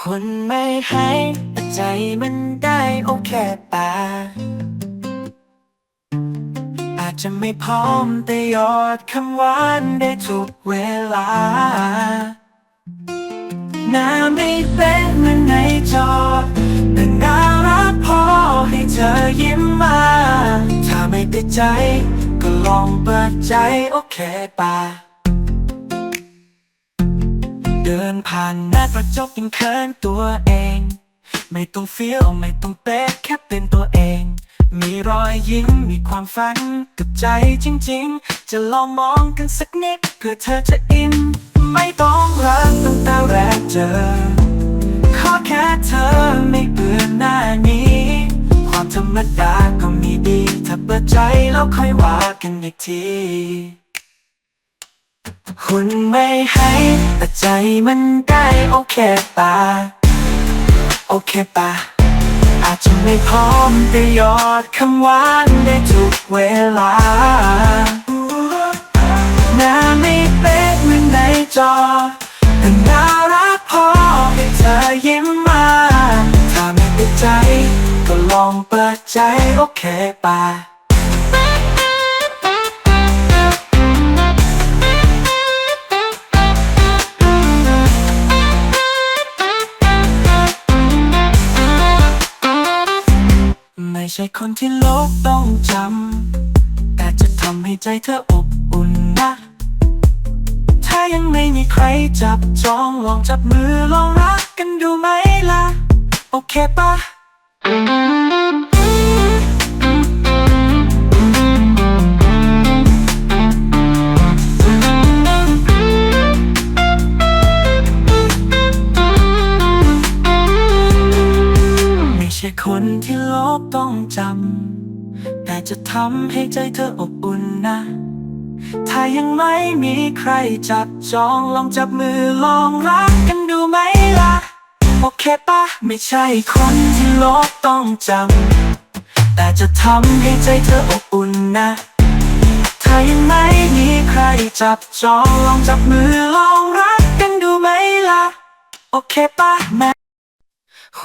คนไม่ให้แต่ใจมันได้โอเคป่ะอาจจะไม่พร้อมแต่ยอดคำหวานได้ทุกเวลาหน้าไม่เป็นเหมือนในจอแต่น่ารักพอให้เธอยิ้มมา ถ้าไม่ติดใจ ก็ลองเปิดใจโอเคป่ะ นผ่านหน้ากระจกยังเขินตัวเอง ไม่ต้องเฟี้ยวไม่ต้องเป๊ะแค่เป็นตัวเอง มีรอยยิ้มมีความฝันกับใจจริงๆ จะลองมองกันสักนิดเพื่อเธอจะอิน ไม่ต้องรักตั้งแต่แรกเจอ ขอแค่เธอไม่เบื่อหน้านี้ ความธรรมดาก็มีดี ถ้าเปิดใจแล้วค่อยว่ากันอีกที คุณไม่ให้แต่ใจมันได้โอเคปะโอเคปะอาจจะไม่พร้อมแต่ยอดคำหวานได้ทุกเวลาหน้าไม่เป๊ะเหมือนในจอแต่น่ารักพอให้เธอยิ้มมา ถ้าไม่ติดใจ ก็ลองเปิดใจโอเคปะ ไม่ใช่คนที่โลกต้องจำ แต่จะทำให้ใจเธออบอุ่นนะ ถ้ายังไม่มีใครจับจองลองจับมือลองรักกันดูไหมล่ะ โอเคปะ คนที่โลกต้องจำ แต่จะทำให้ใจเธออบอุ่นนะ ถ้ายังไม่มีใครจับจองลองจับมือลองรักกันดูไหมล่ะ โอเคปะไม่ใช่คนที่โลกต้องจำ แต่จะทำให้ใจเธออบอุ่นนะ ถ้ายังไม่มีใครจับจองลองจับมือลองรักกันดูไหมล่ะ โอเคปะแม่